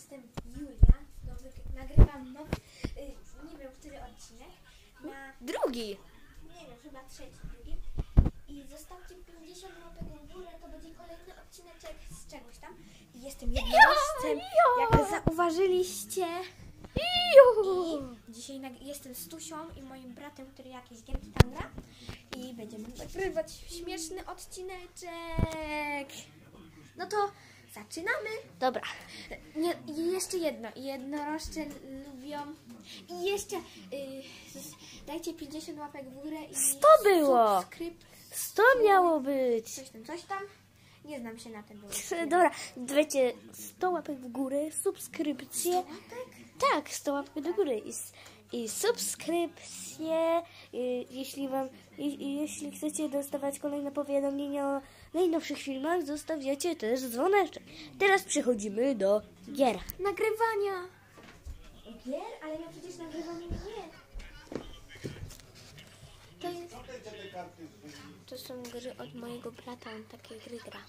jestem Julia. Nowy, nagrywam y, nie wiem, który odcinek. Na, Drugi. nie wiem, chyba trzeci, drugi. I zostawcie 50 łapek w górę, to będzie kolejny odcineczek z czegoś tam. I jestem jednorożcem, jak zauważyliście. I dzisiaj jestem z Tusią i moim bratem, który jakieś gierki tam gra. I będziemy nagrywać śmieszny odcineczek. No to zaczynamy. Dobra. Nie, jeszcze jedno. Jednorożce lubią. I jeszcze y, dajcie 50 łapek w górę i. Sto było. Subskryp, 100 miało być. coś tam, coś tam. Nie znam się na tym. Dobra, dajcie 100 łapek w górę, subskrypcję. Łapek? Tak, 100 łapek do góry i, i subskrypcję. I, jeśli wam, i, i jeśli chcecie dostawać kolejne powiadomienia o najnowszych filmach, zostawiacie też dzwoneczek. Teraz przechodzimy do gier. Nagrywania. Gier? Ale ja przecież nagrywam gier. To jest. To są gry od mojego brata, on takie gry gra.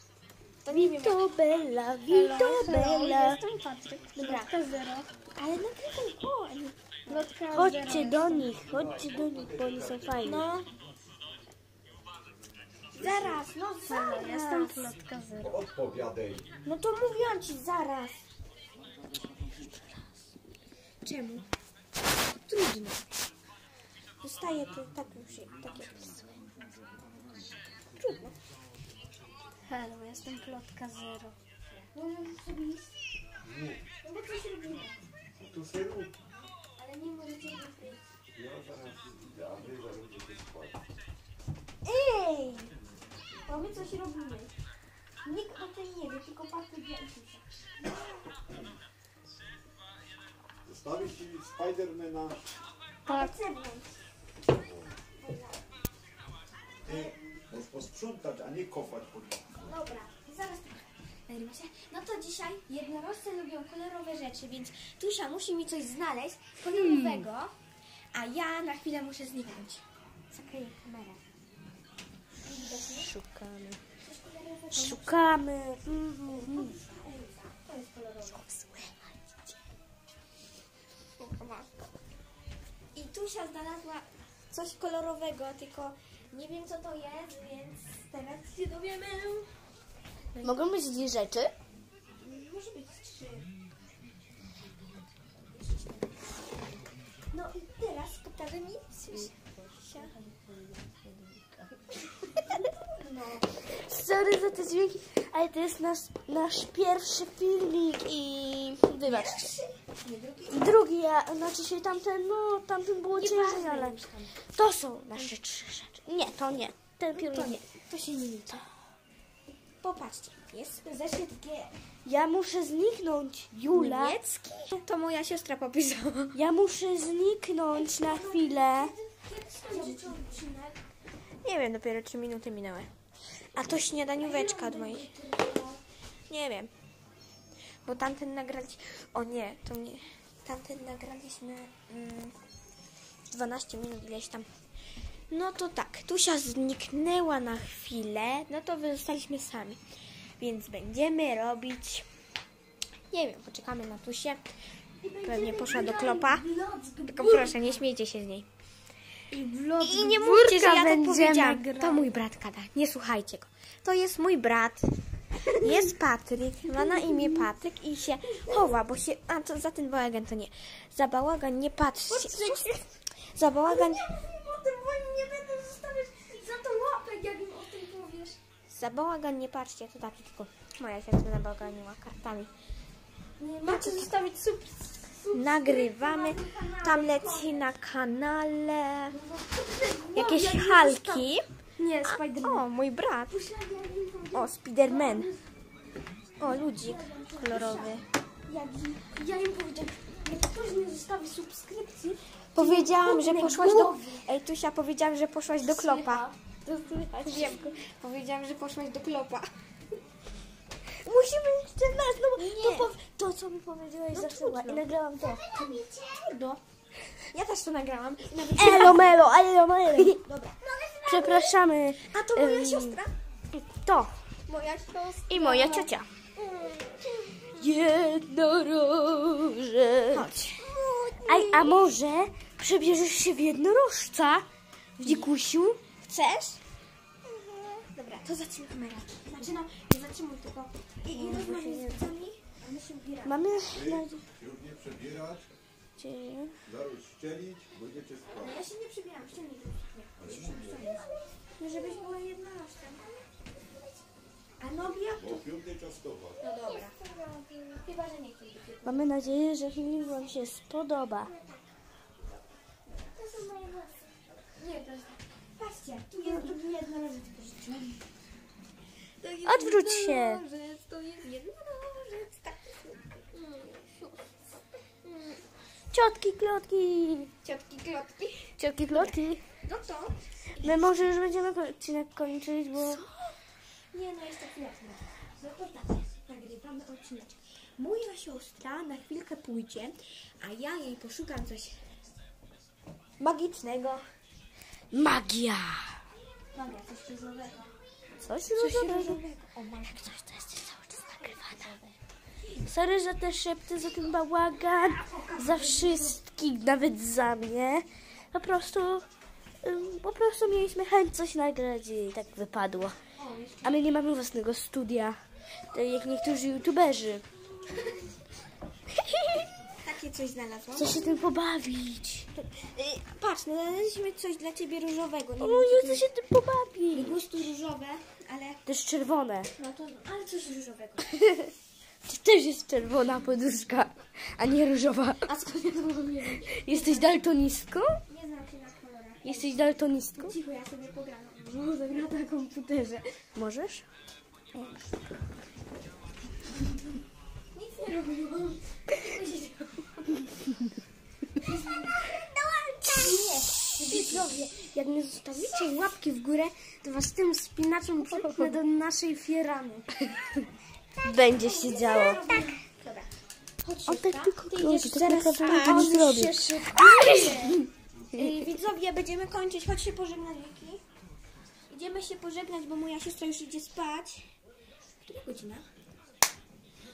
To nie wiem. Vito Bella, Vito Bella. Jestem Patryk. Dobra. Lotka zero. Ale a nie- Lotka Chodźcie do nich, chodźcie do nich, bo oni są fajni. No. Zaraz, no zaraz. jestem Lotka Zero. Odpowiadaj. No to mówiłam ci zaraz. Czemu? Trudno. Dostaję to tak się, takie Trudno. Hello, jestem Plotka Zero. Iść? No bo coś robimy. Tu sobie rób. Ale nie możecie wyjść. Ja zaraz idę, a wy zaraz będziecie spać. Ej! My coś robimy. Nikt o tym nie wie, tylko i Tusia. Zostawić ci Spidermana. Ale zewnątrz. Ty możesz posprzątać, a nie kopać po nim. Dobra, zaraz nagrywamy się. No to dzisiaj jednorożce lubią kolorowe rzeczy, więc Tusia musi mi coś znaleźć kolorowego, a ja na chwilę muszę zniknąć. Zakryję kamerę. Szukamy. Szukamy. Jest kolorowe. I Tusia znalazła coś kolorowego, tylko nie wiem co to jest, więc teraz się dowiemy. Mogą być dwie rzeczy? Może być trzy. No i teraz pokażę mi. No. Sorry za te dźwięki, ale to jest nasz, nasz pierwszy filmik i wybaczcie. Drugi. A znaczy się tamten, no tamten było ciężej, ale to są nasze trzy rzeczy. Nie, to nie. Ten To pierwszy nie, to się nie liczy. Popatrzcie, jest zeszyt G. Ja muszę zniknąć, Jula. Niemiecki? To moja siostra popisała. Ja muszę zniknąć na chwilę. Nie wiem, dopiero 3 minuty minęły. A to śniadanióweczka od mojej. Nie wiem. Bo tamten nagraliśmy... O nie, to nie... Tamten nagraliśmy... Mm, 12 minut ileś tam. No to tak, Tusia zniknęła na chwilę, no to zostaliśmy sami. Więc będziemy robić... Nie wiem, poczekamy na Tusię. Pewnie poszła do klopa. Tylko proszę, nie śmiejcie się z niej. I nie mówcie, że ja będziemy powiedziałam. To mój brat gada. Nie słuchajcie go. To jest mój brat. Jest Patryk. Ma na imię Patryk i się chowa, bo się... A, to za ten bałagan to nie. Za bałagan nie patrzcie. Za bałagan... nie będę zostawiać za to łapek, jak mi o tym powiesz. Za bałagan nie patrzcie. To taki tylko moja siostra na bałaganiła kartami. Nie macie zostawić sub... Nagrywamy. Tam leci na kanale jakieś halki. Nie, Spiderman. O, mój brat. O, Spiderman. O, ludzik kolorowy. Ja, im powiedziałam, jak ktoś nie zostawi subskrypcji, Powiedziałam, że poszłaś do... Ej, Tusia, powiedziałam, że poszłaś do klopa. Wiem, powiedziałam, że poszłaś do klopa. Musimy jeszcze raz, no bo Nie. to, to co mi powiedziałeś No zaszyła trudno. i nagrałam to. Trudno. Ja też to nagrałam. I nawet... Elo melo, elo melo. Dobra. Przepraszamy. A to moja Ym, siostra. To. Moja siostra. I moja ciocia. Jednorożec. A może przebierzesz się w jednorożca? W dzikusiu? Chcesz? Dobra, to zacznij kamerę. No, nie zatrzymuj tylko. I, i rozmawiaj z widzami, a my się ubieramy. Mamy Ty już nie przebierać, zaraz szczelić, będziecie spać. Ja się nie przybieram, ściągnij Nie, No żebyś była jednorożcem. A nogi jak częstować. No dobra. Chyba, że nie. Mamy nadzieję, że film Wam się spodoba. To są moje włosy. Nie, to jest... Patrzcie, tu jest drugi jednorożec pożyczyłem. Odwróć się. Taki Ciotki, klotki. Ciotki klotki. Ciotki, klotki. No to? My może już będziemy odcinek kończyć, bo... Nie, no jeszcze chwilę. No to tak, nagrywamy odcinek. Moja siostra na chwilkę pójdzie, a ja jej poszukam coś magicznego. Magia. Magia, coś różowego. Coś Coś różowego. mam Coś, to jest cały czas nagrywane. Sorry za te szepty, za ten bałagan, za wszystkich, nawet za mnie. Po prostu, po prostu mieliśmy chęć coś nagrać i tak wypadło. A my nie mamy własnego studia, tak jak niektórzy youtuberzy. Takie coś znalazłam. Chcę się tym pobawić. Y, patrz, znaleźliśmy coś dla ciebie różowego. Nie O, wiem, to się tym pobawić. jest gustu różowe, ale Też czerwone. no to, ale coś różowego. To też jest czerwona poduszka, a nie różowa. A skąd ja to mam? Jesteś daltonistką? Nie znam się na kolorach. Jesteś daltonistką? Cicho, ja sobie pogram. Bo zagra na komputerze. Możesz? Nic nie robiłam. Nie, widzowie, jak nie zostawicie łapki w górę, to was tym spinaczem przypnę do naszej fierany. Będzie się działo. Dobra. Chodź, On siostra. tak tylko Ty krąży, tak naprawdę nic Widzowie, będziemy kończyć. Chodź się pożegnać, Wiki. Idziemy się pożegnać, bo moja siostra już idzie spać. Która godzina?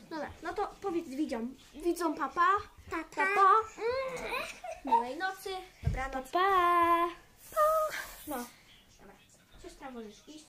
Dobra, no to powiedz widzom. Widzom papa. Papa. Papa. Miłej nocy. Dobranoc. Pa! No. Dobra. Siostra, możesz iść.